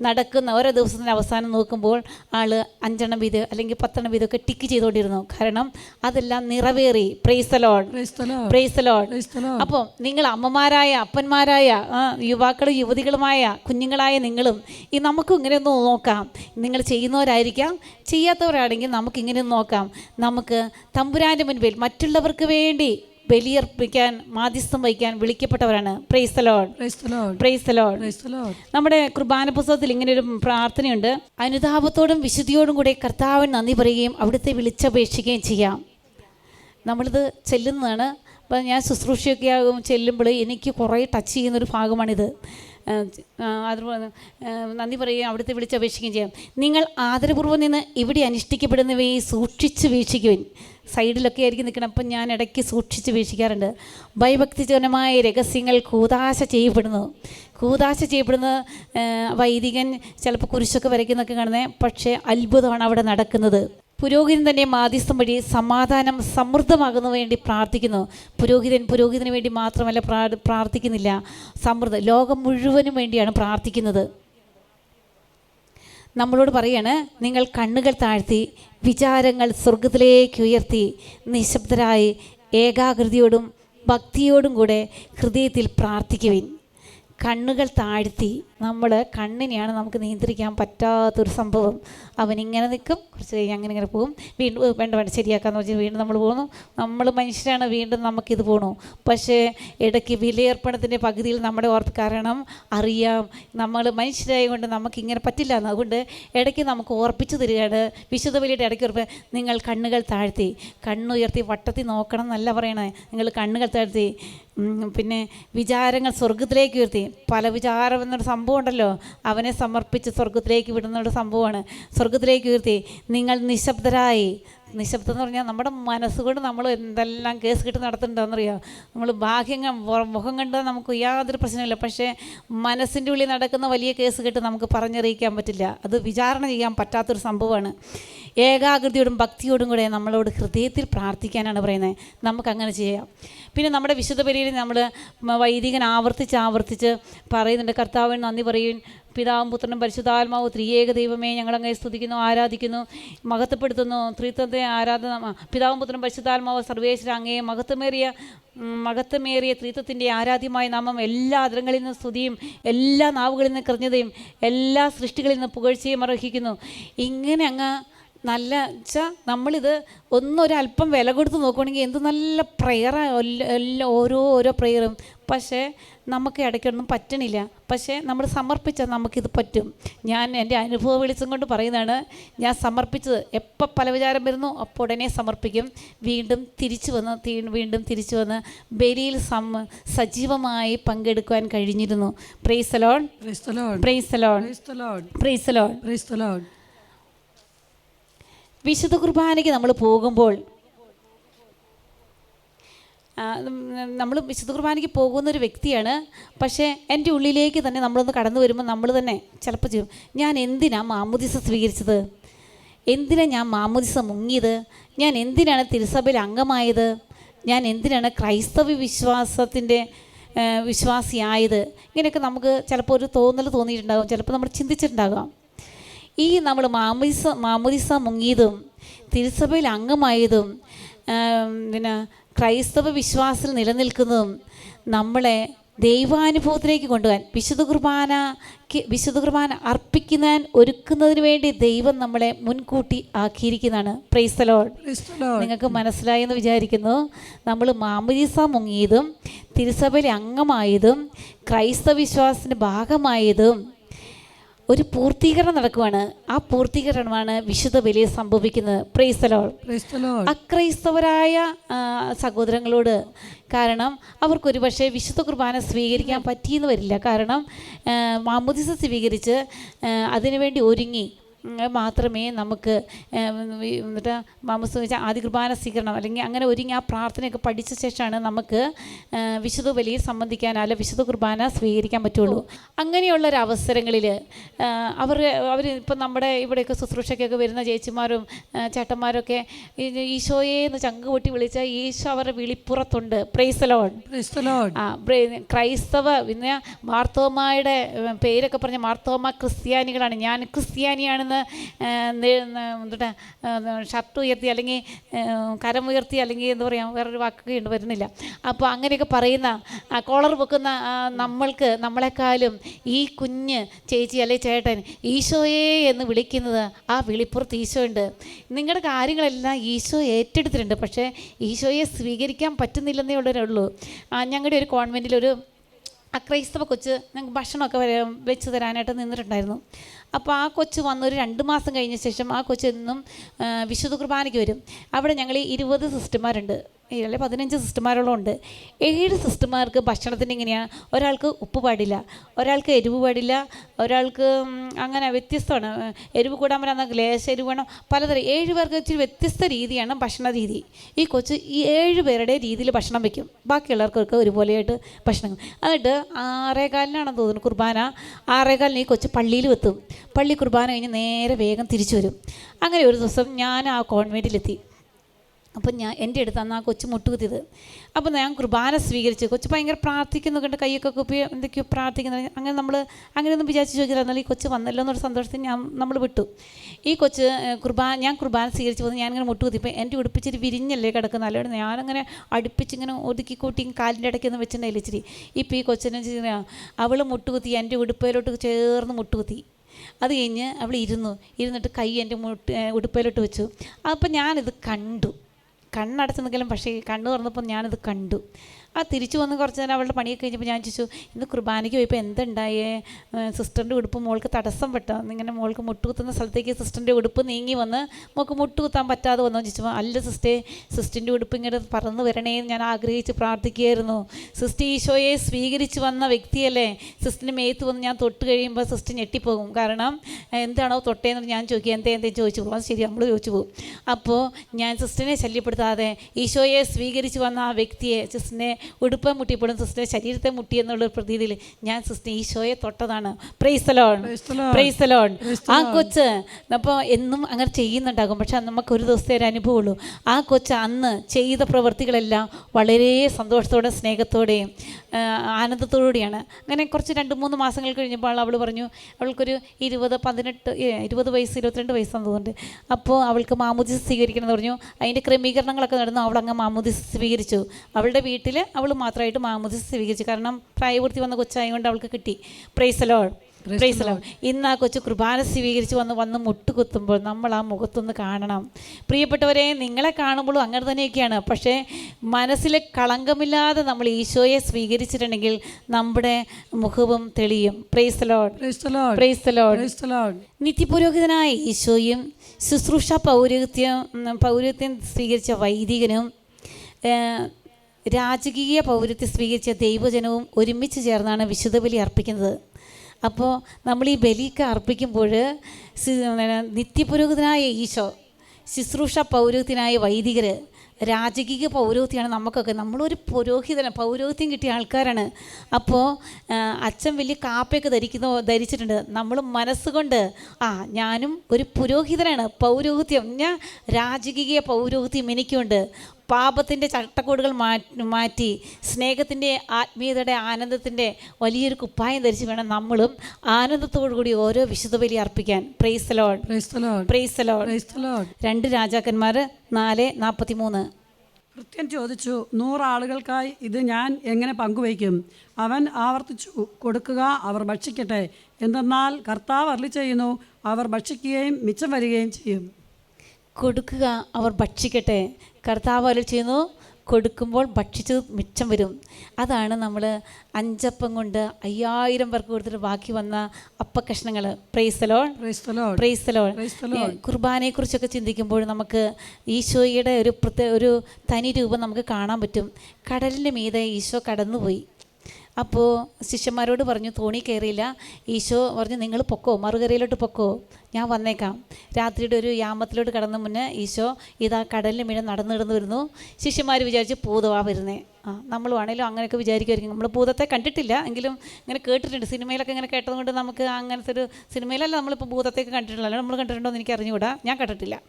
നടക്കുന്ന ഓരോ ദിവസത്തിന്റെ അവസാനം നോക്കുമ്പോൾ ആൾ അഞ്ചെണ്ണം വീത് അല്ലെങ്കിൽ പത്തെണ്ണം വീതമൊക്കെ ടിക്ക് ചെയ്തുകൊണ്ടിരുന്നു. കാരണം അതെല്ലാം നിറവേറി. പ്രൈസലോൺ. പ്രൈസലോൺ. അപ്പോൾ നിങ്ങൾ അമ്മമാരായ അപ്പന്മാരായ യുവാക്കളും യുവതികളുമായ കുഞ്ഞുങ്ങളായ നിങ്ങളും ഈ നമുക്കും ഇങ്ങനെ ഒന്ന് നോക്കാം. നിങ്ങൾ ചെയ്യുന്നവരായിരിക്കാം. ചെയ്യാത്തവരാണെങ്കിൽ നമുക്ക് ഇങ്ങനെ ഒന്ന് നോക്കാം. നമുക്ക് തമ്പുരാന്റെ മുൻപിൽ മറ്റുള്ളവർക്ക് വേണ്ടി ബലിയർപ്പിക്കാൻ മാധ്യസ്ഥം വഹിക്കാൻ വിളിക്കപ്പെട്ടവരാണ്. നമ്മുടെ കുർബാന പുസ്തകത്തിൽ ഇങ്ങനെ ഒരു പ്രാർത്ഥനയുണ്ട്. അനുതാപത്തോടും വിശുദ്ധിയോടും കൂടെ കർത്താവിന് നന്ദി പറയുകയും അവിടുത്തെ വിളിച്ചപേക്ഷിക്കുകയും ചെയ്യാം. നമ്മളിത് ചെല്ലുന്നതാണ്. അപ്പം ഞാൻ ശുശ്രൂഷയൊക്കെ ആകും ചെല്ലുമ്പോൾ എനിക്ക് കുറേ ടച്ച് ചെയ്യുന്നൊരു ഭാഗമാണിത്. അതുപോലെ നന്ദി പറയുകയും അവിടുത്തെ വിളിച്ചപേക്ഷിക്കുകയും ചെയ്യാം. നിങ്ങൾ ആദരപൂർവം നിന്ന് ഇവിടെ അനുഷ്ഠിക്കപ്പെടുന്നവയെ സൂക്ഷിച്ച് വീക്ഷിക്കുവിൻ. സൈഡിലൊക്കെ ആയിരിക്കും നിൽക്കണം. അപ്പം ഞാൻ ഇടയ്ക്ക് സൂക്ഷിച്ച് വീക്ഷിക്കാറുണ്ട്. ഭയഭക്തിജനമായ രഹസ്യങ്ങൾ കൂതാശ ചെയ്യപ്പെടുന്നു. കൂതാശ ചെയ്യപ്പെടുന്ന വൈദികൻ ചിലപ്പോൾ കുരിശൊക്കെ വരയ്ക്കുന്നൊക്കെ കാണുന്നത് പക്ഷേ അത്ഭുതമാണ് അവിടെ നടക്കുന്നത്. പുരോഹിതൻ തന്നെ മാധ്യസ്ഥം വഴി സമാധാനം സമൃദ്ധമാകുന്ന വേണ്ടി പ്രാർത്ഥിക്കുന്നു. പുരോഹിതൻ പുരോഹിതന് വേണ്ടി മാത്രമല്ല പ്രാ- പ്രാർത്ഥിക്കുന്നില്ല. സമൃദ്ധ ലോകം മുഴുവനും വേണ്ടിയാണ് പ്രാർത്ഥിക്കുന്നത്. നമ്മളോട് പറയാണ് നിങ്ങൾ കണ്ണുകൾ താഴ്ത്തി വിചാരങ്ങൾ സ്വർഗത്തിലേക്ക് ഉയർത്തി നിശബ്ദരായി ഏകാഗ്രതയോടും ഭക്തിയോടും കൂടെ ഹൃദയത്തിൽ പ്രാർത്ഥിക്കുവിൻ. കണ്ണുകൾ താഴ്ത്തി നമ്മൾ കണ്ണിനെയാണ് നമുക്ക് നിയന്ത്രിക്കാൻ പറ്റാത്തൊരു സംഭവം. അവൻ ഇങ്ങനെ നിൽക്കും കുറച്ച് കഴിഞ്ഞ് അങ്ങനെ ഇങ്ങനെ പോകും. വീണ്ടും വേണ്ട വേണ്ട ശരിയാക്കാന്ന് വെച്ചാൽ വീണ്ടും നമ്മൾ പോകുന്നു. നമ്മൾ മനുഷ്യരാണ് വീണ്ടും നമുക്കിത് പോകണു പക്ഷേ ഇടയ്ക്ക് വിലയർപ്പണത്തിന്റെ പകുതിയിൽ നമ്മുടെ ഓർത്ത് കാരണം അറിയാം. നമ്മൾ മനുഷ്യരായ കൊണ്ട് നമുക്കിങ്ങനെ പറ്റില്ല. എന്ന് അതുകൊണ്ട് ഇടയ്ക്ക് നമുക്ക് ഓർപ്പിച്ചു തരികയാണ്. വിശുദ്ധ വിലയുടെ ഇടയ്ക്ക് ഉറപ്പ് നിങ്ങൾ കണ്ണുകൾ താഴ്ത്തി കണ്ണുയർത്തി വട്ടത്തിൽ നോക്കണം എന്നല്ല പറയണേ. നിങ്ങൾ കണ്ണുകൾ താഴ്ത്തി പിന്നെ വിചാരങ്ങൾ സ്വർഗത്തിലേക്ക് ഉയർത്തി. പല വിചാരം എന്നൊരു സംഭവം ഉണ്ടല്ലോ അവനെ സമർപ്പിച്ച് സ്വർഗത്തിലേക്ക് വിടുന്ന ഒരു സംഭവമാണ്. സ്വർഗത്തിലേക്ക് ഉയർത്തി നിങ്ങൾ നിശബ്ദരായി. നിശബ്ദം എന്ന് പറഞ്ഞാൽ നമ്മുടെ മനസ്സുകൊണ്ട് നമ്മൾ എന്തെല്ലാം കേസ് കിട്ടി നടത്തുന്നുണ്ടോയെന്നറിയാം നമ്മൾ ബാഹ്യം മുഖം കണ്ട് നമുക്ക് യാതൊരു പ്രശ്നമില്ല പക്ഷേ മനസ്സിന്റെ ഉള്ളിൽ നടക്കുന്ന വലിയ കേസ് കെട്ട് നമുക്ക് പറഞ്ഞറിയിക്കാൻ പറ്റില്ല. അത് വിചാരണ ചെയ്യാൻ പറ്റാത്തൊരു സംഭവമാണ്. ഏകാഗ്രതയോടും ഭക്തിയോടും കൂടെ നമ്മളോട് ഹൃദയത്തിൽ പ്രാർത്ഥിക്കാനാണ് പറയുന്നത്. നമുക്കങ്ങനെ ചെയ്യാം. പിന്നെ നമ്മുടെ വിശുദ്ധ ബലിയിൽ നമ്മൾ വൈദികൻ ആവർത്തിച്ച് ആവർത്തിച്ച് പറയുന്നുണ്ട് കർത്താവിന് നന്ദി പറയും. പിതാവും പുത്രനും പരിശുദ്ധാത്മാവും ത്രിയേക ദൈവമേ ഞങ്ങളങ്ങനെ സ്തുതിക്കുന്നു ആരാധിക്കുന്നു മഹത്വപ്പെടുത്തുന്നു. ത്രിത്വത്തെ ആരാധന പിതാവും പുത്രനും പരിശുദ്ധാത്മാവ് സർവേശ്വര അങ്ങേ മഹത്വമേറിയ മഹത്വമേറിയ ത്രിത്വത്തിന്റെ ആരാധ്യമായ നാമം എല്ലാ അതിരങ്ങളിൽ നിന്ന് സ്തുതിയും എല്ലാ നാവുകളിൽ നിന്ന് കൃഞ്ഞതയും എല്ലാ സൃഷ്ടികളിൽ നിന്ന് പുകഴ്ചയും അർഹിക്കുന്നു. ഇങ്ങനെ അങ്ങ് നല്ല വെച്ചാൽ നമ്മളിത് ഒന്നൊരല്പം വില കൊടുത്ത് നോക്കുകയാണെങ്കിൽ എന്ത് നല്ല പ്രെയറാണ് എല്ലാ ഓരോ ഓരോ പ്രെയറും പക്ഷേ നമുക്ക് ഇടയ്ക്കൊന്നും പറ്റണില്ല. പക്ഷേ നമ്മൾ സമർപ്പിച്ചാൽ നമുക്കിത് പറ്റും. ഞാൻ എന്റെ അനുഭവ വെളിച്ചം കൊണ്ട് പറയുന്നതാണ് ഞാൻ സമർപ്പിച്ചത് എപ്പോൾ പല വിചാരം വരുന്നു അപ്പോൾ ഉടനെ സമർപ്പിക്കും. വീണ്ടും തിരിച്ചു വന്ന് തീ- വീണ്ടും തിരിച്ചു വന്ന് ബലിയിൽ സം സജീവമായി പങ്കെടുക്കുവാൻ കഴിഞ്ഞിരുന്നു. പ്രൈസലോൺ പ്രൈസലോൺ പ്രൈസലോൺ. പ്രൈസലോൺ. പ്രൈസലോൺ. വിശുദ്ധ കുർബാനയ്ക്ക് നമ്മൾ പോകുമ്പോൾ നമ്മൾ വിശുദ്ധ കുർബാനയ്ക്ക് പോകുന്ന ഒരു വ്യക്തിയാണ്. പക്ഷേ എന്റെ ഉള്ളിലേക്ക് തന്നെ നമ്മളൊന്ന് കടന്നു വരുമ്പോൾ നമ്മൾ തന്നെ ചിലപ്പോൾ ചെയ്യും ഞാൻ എന്തിനാണ് മാമുദിസ സ്വീകരിച്ചത്? എന്തിനാണ് ഞാൻ മാമുദിസ മുങ്ങിയത്? ഞാൻ എന്തിനാണ് തിരുസഭയിൽ അംഗമായത്? ഞാൻ എന്തിനാണ് ക്രൈസ്തവ വിശ്വാസത്തിന്റെ വിശ്വാസിയായത്? ഇങ്ങനെയൊക്കെ നമുക്ക് ചിലപ്പോൾ ഒരു തോന്നൽ തോന്നിയിട്ടുണ്ടാകും ചിലപ്പോൾ നമ്മൾ ചിന്തിച്ചിട്ടുണ്ടാകാം. ഈ നമ്മൾ മാമുദിസ മാമുദിസ മുങ്ങിയതും തിരുസഭയിൽ അംഗമായതും പിന്നെ ക്രൈസ്തവ വിശ്വാസത്തിൽ നിലനിൽക്കുന്നതും നമ്മളെ ദൈവാനുഭവത്തിലേക്ക് കൊണ്ടുപോകാൻ വിശുദ്ധ കുർബാനയ്ക്ക് വിശുദ്ധ കുർബാന അർപ്പിക്കുന്നതിൻ ഒരുക്കുന്നതിന് വേണ്ടി ദൈവം നമ്മളെ മുൻകൂട്ടി ആക്കിയിരിക്കുന്നതാണ്. Lord. നിങ്ങൾക്ക് മനസ്സിലായെന്ന് വിചാരിക്കുന്നു. നമ്മൾ മാമുരീസ മുങ്ങിയതും തിരുസഭയിലെ അംഗമായതും ക്രൈസ്തവ വിശ്വാസത്തിന്റെ ഭാഗമായതും ഒരു പൂർത്തീകരണം നടക്കുവാണ്. ആ പൂർത്തീകരണമാണ് വിശുദ്ധ ബലിയിൽ സംഭവിക്കുന്നത്. പ്രൈസലോൾ. അക്രൈസ്തവരായ സഹോദരങ്ങളോട് കാരണം അവർക്കൊരു പക്ഷേ വിശുദ്ധ കുർബാന സ്വീകരിക്കാൻ പറ്റിയെന്ന് വരില്ല. കാരണം മാമുദിസ സ്വീകരിച്ച് അതിനുവേണ്ടി ഒരുങ്ങി. മാത്രമേ നമുക്ക് എന്നിട്ട് മാമസ് വെച്ചാൽ ആദ്യ കുർബാന സ്വീകരണം അല്ലെങ്കിൽ അങ്ങനെ ഒരുങ്ങി ആ പ്രാർത്ഥനയൊക്കെ പഠിച്ച ശേഷമാണ് നമുക്ക് വിശുദ്ധ ബലിയിൽ സംബന്ധിക്കാൻ അല്ല വിശുദ്ധ കുർബാന സ്വീകരിക്കാൻ പറ്റുള്ളൂ. അങ്ങനെയുള്ള ഒരു അവസരങ്ങളിൽ അവർ അവർ ഇപ്പം നമ്മുടെ ഇവിടെയൊക്കെ ശുശ്രൂഷയ്ക്കൊക്കെ വരുന്ന ചേച്ചിമാരും ചേട്ടന്മാരൊക്കെ ഈശോയെ എന്ന് ചങ്ക് പൊട്ടി വിളിച്ചാൽ ഈശോ അവരുടെ വിളിപ്പുറത്തുണ്ട്. പ്രൈസലോൺ. ആ ക്രൈസ്തവ പിന്നെ മാർത്തോമായുടെ പേരൊക്കെ പറഞ്ഞ മാർത്തോമ ക്രിസ്ത്യാനികളാണ്. ഞാൻ ക്രിസ്ത്യാനിയാണെന്ന് ഒന്ന് എന്തുട്ടാ ഷർട്ട് ഉയർത്തി അല്ലെങ്കിൽ കരം ഉയർത്തി അല്ലെങ്കിൽ എന്താ പറയുക വേറൊരു വാക്കൊക്കെ ഉണ്ട് വരുന്നില്ല. അപ്പോൾ അങ്ങനെയൊക്കെ പറയുന്ന കോളർ പൊക്കുന്ന നമ്മൾക്ക് നമ്മളെക്കാളും ഈ കുഞ്ഞ് ചേച്ചി അല്ലെ ചേട്ടൻ ഈശോയെ എന്ന് വിളിക്കുന്നത് ആ വിളിപ്പുറത്ത് ഈശോ ഉണ്ട്. നിങ്ങളുടെ കാര്യങ്ങളെല്ലാം ഈശോ ഏറ്റെടുത്തിട്ടുണ്ട്. പക്ഷേ ഈശോയെ സ്വീകരിക്കാൻ പറ്റുന്നില്ലെന്നേ ഉള്ളവരുള്ളൂ ഞങ്ങളുടെ ഒരു കോൺവെന്റിലൊരു അക്രൈസ്തവ കൊച്ച് ഞങ്ങൾക്ക് ഭക്ഷണമൊക്കെ വെച്ച് തരാനായിട്ട് നിന്നിട്ടുണ്ടായിരുന്നു. അപ്പോൾ ആ കൊച്ച് വന്നൊരു രണ്ട് മാസം കഴിഞ്ഞ ശേഷം ആ കൊച്ച് എന്നും വിശുദ്ധ കുർബാനയ്ക്ക് വരും. അവിടെ ഞങ്ങൾ ഇരുപത് സിസ്റ്റർമാരുണ്ട്. അല്ലെ പതിനഞ്ച് സിസ്റ്റർമാരോളം ഉണ്ട്. ഏഴ് സിസ്റ്റർമാർക്ക് ഭക്ഷണത്തിന് ഇങ്ങനെയാണ് ഒരാൾക്ക് ഉപ്പ് പാടില്ല ഒരാൾക്ക് എരിവ് പാടില്ല ഒരാൾക്ക് അങ്ങനെ വ്യത്യസ്തമാണ്. എരിവ് കൂടാൻ പറ്റാത്ത ലേശ എരിവ് വേണം പലതരം. ഏഴ് പേർക്ക് ഇച്ചിരി വ്യത്യസ്ത രീതിയാണ് ഭക്ഷണ രീതി. ഈ കൊച്ച് ഈ ഏഴ് പേരുടെ രീതിയിൽ ഭക്ഷണം വയ്ക്കും ബാക്കിയുള്ളവർക്കൊക്കെ ഒരുപോലെയായിട്ട് ഭക്ഷണം. എന്നിട്ട് ആറേകാലിനാണെന്ന് തോന്നുന്നു കുർബാന. ആറേകാലിന് ഈ കൊച്ച് പള്ളിയിൽ എത്തും പള്ളി കുർബാന കഴിഞ്ഞ് നേരെ വേഗം തിരിച്ചു വരും. അങ്ങനെ ഒരു ദിവസം ഞാൻ ആ കോൺവെന്റിലെത്തി അപ്പം ഞാൻ എന്റെ അടുത്ത് അന്ന് ആ കൊച്ചു മുട്ടുകുത്തിയത്. അപ്പം ഞാൻ കുർബാന സ്വീകരിച്ചു കൊച്ചു ഭയങ്കര പ്രാർത്ഥിക്കുന്നു കണ്ട് കൈയൊക്കെ കുപ്പി എന്തൊക്കെയോ പ്രാർത്ഥിക്കുന്നു. അങ്ങനെ നമ്മൾ അങ്ങനെയൊന്നും വിചാരിച്ച് ചോദിച്ചില്ല. എന്നാൽ ഈ കൊച്ചു വന്നല്ലോ എന്നൊരു സന്തോഷത്തിൽ ഞാൻ നമ്മൾ വിട്ടു. ഈ കൊച്ച് കുർബാ കുർബാന ഞാൻ കുർബാന സ്വീകരിച്ച് പോകുന്നത് ഞാനിങ്ങനെ മുട്ടുകുത്തിപ്പോൾ എന്റെ ഉടുപ്പിച്ചിരി വിരിഞ്ഞല്ലേ കിടക്കുന്ന അല്ലാണ്ട് ഞാനങ്ങനെ അടുപ്പിച്ചിങ്ങനെ ഒതുക്കി കൂട്ടി കാലിന്റെ ഇടയ്ക്കൊന്നും വെച്ചിട്ടുണ്ടായില്ല ഇച്ചിരി. ഇപ്പോൾ ഈ കൊച്ചിനെ അവൾ മുട്ടുകുത്തി എന്റെ ഉടുപ്പയിലോട്ട് ചേർന്ന് മുട്ടുകുത്തി. അത് കഴിഞ്ഞ് അവൾ ഇരുന്നു. ഇരുന്നിട്ട് കൈ എന്റെ മുട്ട് ഉടുപ്പയിലോട്ട് വെച്ചു. അപ്പം ഞാനിത് കണ്ടു. കണ്ണടച്ച് നിൽക്കലും പക്ഷേ കണ്ണു തുറന്നപ്പോൾ ഞാനിത് കണ്ടു. ആ തിരിച്ചു വന്ന് കുറച്ച് നേരം അവളുടെ പണിയൊക്കെ കഴിഞ്ഞപ്പോൾ ഞാൻ ചോദിച്ചു ഇന്ന് കുർബാനയ്ക്ക് പോയപ്പോൾ എന്തുണ്ടായേ? സിസ്റ്ററിന്റെ ഉടുപ്പ് മോൾക്ക് തടസ്സം പെട്ടോ? ഇങ്ങനെ മോൾക്ക് മുട്ടുകുത്തുന്ന സ്ഥലത്തേക്ക് സിസ്റ്ററിന്റെ ഉടുപ്പ് നീങ്ങി വന്ന് മോൾക്ക് മുട്ടുകുത്താൻ പറ്റാതെ വന്നോ? ചോദിച്ചപ്പോൾ അല്ല സിസ്റ്റേ സിസ്റ്ററിന്റെ ഉടുപ്പ് ഇങ്ങനെ പറന്ന് വരണേ ഞാൻ ആഗ്രഹിച്ച് പ്രാർത്ഥിക്കുകയായിരുന്നു. സിസ്റ്റർ ഈശോയെ സ്വീകരിച്ച് വന്ന വ്യക്തിയല്ലേ? സിസ്റ്ററിന്റെ മേത്ത് വന്ന് ഞാൻ തൊട്ട് കഴിയുമ്പോൾ സിസ്റ്റർ ഞെട്ടിപ്പോകും. കാരണം എന്താണോ തൊട്ടേന്ന് ഞാൻ ചോദിക്കുക എന്തേ എന്തേ ചോദിച്ചു പോകും? അത് ശരി നമ്മൾ ചോദിച്ചു പോകും. അപ്പോൾ ഞാൻ സിസ്റ്ററിനെ ശല്യപ്പെടുത്താതെ ഈശോയെ സ്വീകരിച്ച് വന്ന ആ വ്യക്തിയെ സിസ്റ്റിനെ ഉടുപ്പ് മുട്ടിയപ്പോഴും സിസ്റ്റർ ശരീരത്തെ മുട്ടി എന്നുള്ള പ്രതീതിയിൽ ഞാൻ സിസ്റ്റർ ഈശോയെ തൊട്ടതാണ്. പ്രൈസലോൺ. പ്രൈസലോൺ ആ കൊച്ച് അപ്പോൾ എന്നും അങ്ങനെ ചെയ്യുന്നുണ്ടാകും. പക്ഷെ നമുക്ക് ഒരു ദിവസത്തെ ഒരു അനുഭവമുള്ളൂ. ആ കൊച്ച് അന്ന് ചെയ്ത പ്രവൃത്തികളെല്ലാം വളരെ സന്തോഷത്തോടെ സ്നേഹത്തോടെയും ആനന്ദത്തോടുകൂടിയാണ്. അങ്ങനെ കുറച്ച് രണ്ട് മൂന്ന് മാസങ്ങൾ കഴിഞ്ഞപ്പോൾ അവൾ പറഞ്ഞു അവൾക്കൊരു ഇരുപത് പതിനെട്ട് ഇരുപത് വയസ്സ് ഇരുപത്തിരണ്ട് വയസ്സാന്ന് തോന്നുന്നുണ്ട്. അപ്പോൾ അവൾക്ക് മാമുദിസ് സ്വീകരിക്കണമെന്ന് പറഞ്ഞു. അതിന്റെ ക്രമീകരണങ്ങളൊക്കെ നടന്നു. അവൾ അങ്ങ് മാമുദിസ് സ്വീകരിച്ചു. അവളുടെ വീട്ടിൽ അവൾ മാത്രമായിട്ട് മാമോദിസ സ്വീകരിച്ചു. കാരണം പ്രായപൂർത്തി വന്ന കൊച്ചായതുകൊണ്ട് അവൾക്ക് കിട്ടി. The പ്രൈസലോ ഇന്ന് ആ കൊച്ചു കുർബാന സ്വീകരിച്ച് വന്ന് വന്ന് മുട്ടുകുത്തുമ്പോൾ നമ്മൾ ആ മുഖത്തൊന്ന് കാണണം. പ്രിയപ്പെട്ടവരെ നിങ്ങളെ കാണുമ്പോഴും അങ്ങനെ തന്നെയൊക്കെയാണ്. പക്ഷേ മനസ്സിൽ കളങ്കമില്ലാതെ നമ്മൾ ഈശോയെ സ്വീകരിച്ചിട്ടുണ്ടെങ്കിൽ നമ്മുടെ മുഖവും തെളിയും. നിത്യപുരോഹിതനായ ഈശോയും ശുശ്രൂഷ പൗരോഹിത്യം പൗരോഹിത്യം സ്വീകരിച്ച വൈദികനും രാജകീയ പൗരത്വം സ്വീകരിച്ച ദൈവജനവും ഒരുമിച്ച് ചേർന്നാണ് വിശുദ്ധ ബലി അർപ്പിക്കുന്നത്. അപ്പോൾ നമ്മൾ ഈ ബലിയൊക്കെ അർപ്പിക്കുമ്പോൾ നിത്യപുരോഹിതനായ ഈശോ ശുശ്രൂഷ പൗരോഹിത്യനായ വൈദികർ രാജകീയ പൗരോഹിത്യമാണ് നമുക്കൊക്കെ. നമ്മളൊരു പുരോഹിതന പൗരോഹിത്യം കിട്ടിയ ആൾക്കാരാണ്. അപ്പോൾ അച്ഛൻ വലിയ കാപ്പയൊക്കെ ധരിക്കുന്ന ധരിച്ചിട്ടുണ്ട്. നമ്മൾ മനസ്സുകൊണ്ട് ആ ഞാനും ഒരു പുരോഹിതനാണ് പൗരോഹിത്യം ഞാൻ രാജകീയ പൗരോഹിത്യം എനിക്കുണ്ട്. പാപത്തിന്റെ ചട്ടക്കൂടുകൾ മാറ്റി സ്നേഹത്തിന്റെ ആത്മീയതയുടെ ആനന്ദത്തിന്റെ വലിയൊരു കുപ്പായം ധരിച്ച് വേണം നമ്മളും ആനന്ദത്തോടു കൂടി ഓരോ വിശുദ്ധ ബലി അർപ്പിക്കാൻ. Praise Lord Praise the Lord. Praise Lord Praise the Lord. രണ്ട് രാജാക്കന്മാർ നാല് നാൽപ്പത്തി മൂന്ന് കൃത്യം ചോദിച്ചു നൂറാളുകൾക്കായി ഇത് ഞാൻ എങ്ങനെ പങ്കുവയ്ക്കും? അവൻ ആവർത്തിച്ചു കൊടുക്കുക അവർ ഭക്ഷിക്കട്ടെ. എന്തെന്നാൽ കർത്താവ് അരളി ചെയ്യുന്നു അവർ ഭക്ഷിക്കുകയും മിച്ചം വരികയും ചെയ്യും. കൊടുക്കുക അവർ ഭക്ഷിക്കട്ടെ. കർത്താവ് അവർ ചെയ്യുന്നു കൊടുക്കുമ്പോൾ ഭക്ഷിച്ചത് മിച്ചം വരും. അതാണ് നമ്മൾ അഞ്ചപ്പം കൊണ്ട് അയ്യായിരം പേർക്ക് കൊടുത്തിട്ട് ബാക്കി വന്ന അപ്പക്കഷ്ണങ്ങൾ പ്രൈസലോൾ പ്രൈസലോൾ Lord. കുർബാനയെക്കുറിച്ചൊക്കെ ചിന്തിക്കുമ്പോൾ നമുക്ക് ഈശോയുടെ ഒരു പ്രത്യേക ഒരു തനി രൂപം നമുക്ക് കാണാൻ പറ്റും. കടലിന്റെ മീതെ ഈശോ കടന്നുപോയി. അപ്പോൾ ശിഷ്യന്മാരോട് പറഞ്ഞു തോണി കയറിയില്ല. ഈശോ പറഞ്ഞു നിങ്ങൾ പൊക്കോ മറുകരയിലോട്ട് പൊക്കോ. ഞാൻ വന്നേക്കാം. രാത്രിയുടെ ഒരു യാമത്തിലോട്ട് കടന്ന മുന്നേ ഈശോ ഇതാ കടലിന് മീഴ നടന്നു കിടന്നു വരുന്നു. ശിഷ്യന്മാർ വിചാരിച്ച് പൂതവാ വരുന്നേ. ആ നമ്മളുവാണേലും അങ്ങനെയൊക്കെ വിചാരിക്കുമായിരിക്കും നമ്മൾ ഭൂതത്തെ കണ്ടിട്ടില്ല. എങ്കിലും ഇങ്ങനെ കേട്ടിട്ടുണ്ട്. സിനിമയിലൊക്കെ ഇങ്ങനെ കേട്ടതുകൊണ്ട് നമുക്ക് അങ്ങനത്തെ ഒരു സിനിമയിലല്ല നമ്മളിപ്പോൾ ഭൂതത്തേക്ക് കണ്ടിട്ടില്ലല്ലോ നമ്മൾ കണ്ടിട്ടുണ്ടോ എന്ന് എനിക്ക് അറിഞ്ഞുകൂടാ. ഞാൻ കണ്ടിട്ടില്ല.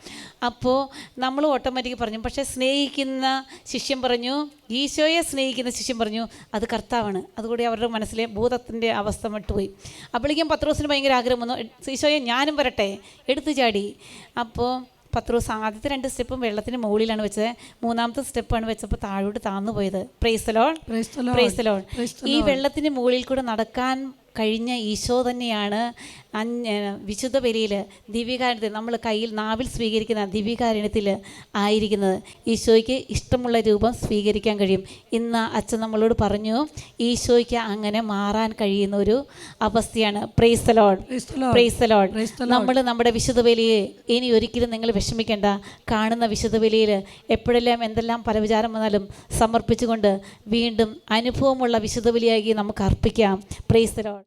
അപ്പോൾ നമ്മൾ ഓട്ടോമാറ്റിക് പറഞ്ഞു പക്ഷേ സ്നേഹിക്കുന്ന ശിഷ്യൻ പറഞ്ഞു ഈശോയെ സ്നേഹിക്കുന്ന ശിഷ്യൻ പറഞ്ഞു അത് കർത്താവാണ്. അതുകൂടി അവരുടെ മനസ്സിലെ ഭൂതത്തിന്റെ അവസ്ഥ വിട്ടുപോയി. അപ്പോഴേക്കും പത്രോസിന് ഭയങ്കര ആഗ്രഹം വന്നു. ഈശോയെ ഞാനും വരട്ടെ. എടുക്കട്ടെ എടുത്തു ചാടി. അപ്പോൾ പത്രോസ് ആദ്യത്തെ രണ്ട് സ്റ്റെപ്പും വെള്ളത്തിന് മുകളിലാണ് വെച്ചത്. മൂന്നാമത്തെ സ്റ്റെപ്പാണ് വെച്ചപ്പോൾ താഴോട്ട് താന്നു പോയത്. പ്രൈസലോൺ പ്രൈസലോൾ. പ്രൈസലോൺ the ഈ വെള്ളത്തിന് മുകളിൽ കൂടെ നടക്കാൻ കഴിഞ്ഞ ഈശോ തന്നെയാണ് വിശുദ്ധ ബലിയിൽ ദിവ്യകാരണത്തിൽ നമ്മൾ കയ്യിൽ നാവിൽ സ്വീകരിക്കുന്ന ദിവ്യകാരണത്തിൽ ആയിരിക്കുന്നത് ഈശോയ്ക്ക് ഇഷ്ടമുള്ള രൂപം സ്വീകരിക്കാൻ കഴിയും. ഇന്ന് അച്ഛൻ നമ്മളോട് പറഞ്ഞു ഈശോയ്ക്ക് അങ്ങനെ മാറാൻ കഴിയുന്ന ഒരു അവസ്ഥയാണ്. പ്രൈസലോൺ പ്രൈസലോഡ്. പ്രൈസലോൺ Praise നമ്മൾ നമ്മുടെ വിശുദ്ധ ബലിയെ ഇനി ഒരിക്കലും നിങ്ങൾ വിഷമിക്കേണ്ട. കാണുന്ന വിശുദ്ധ ബലിയിൽ എപ്പോഴെല്ലാം എന്തെല്ലാം പല വിചാരം വന്നാലും സമർപ്പിച്ചുകൊണ്ട് വീണ്ടും അനുഭവമുള്ള വിശുദ്ധ ബലിയായി നമുക്ക് അർപ്പിക്കാം. പ്രൈസലോൺ